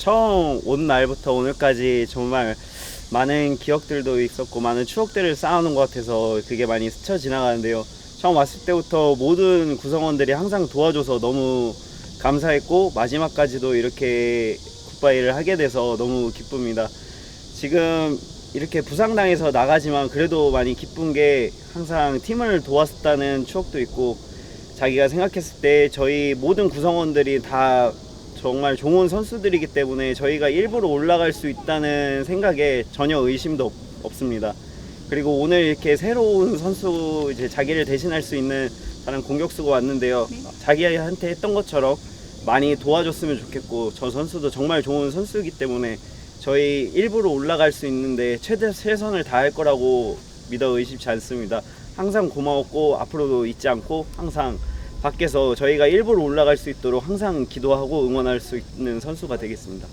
처음 온 날부터 오늘까지 정말 많은 기억들도 있었고 많은 추억들을 쌓아놓은 것 같아서 그게 많이 스쳐 지나가는데요. 처음 왔을 때부터 모든 구성원들이 항상 도와줘서 너무 감사했고 마지막까지도 이렇게 굿바이를 하게 돼서 너무 기쁩니다. 지금 이렇게 부상당해서 나가지만 그래도 많이 기쁜 게 항상 팀을 도왔다는 추억도 있고 자기가 생각했을 때 저희 모든 구성원들이 다 정말 좋은 선수들이기 때문에 저희가 일부러 올라갈 수 있다는 생각에 전혀 의심도 없, 없습니다. 그리고 오늘 이렇게 새로운 선수 이제 자기를 대신할 수 있는 다른 공격수가 왔는데요. 자기한테 했던 것처럼 많이 도와줬으면 좋겠고 저 선수도 정말 좋은 선수이기 때문에 저희 일부러 올라갈 수 있는데 최대 최선을 다할 거라고 믿어 의심치 않습니다. 항상 고마웠고 앞으로도 잊지 않고 항상 밖에서 저희가 일부러 올라갈 수 있도록 항상 기도하고 응원할 수 있는 선수가 되겠습니다.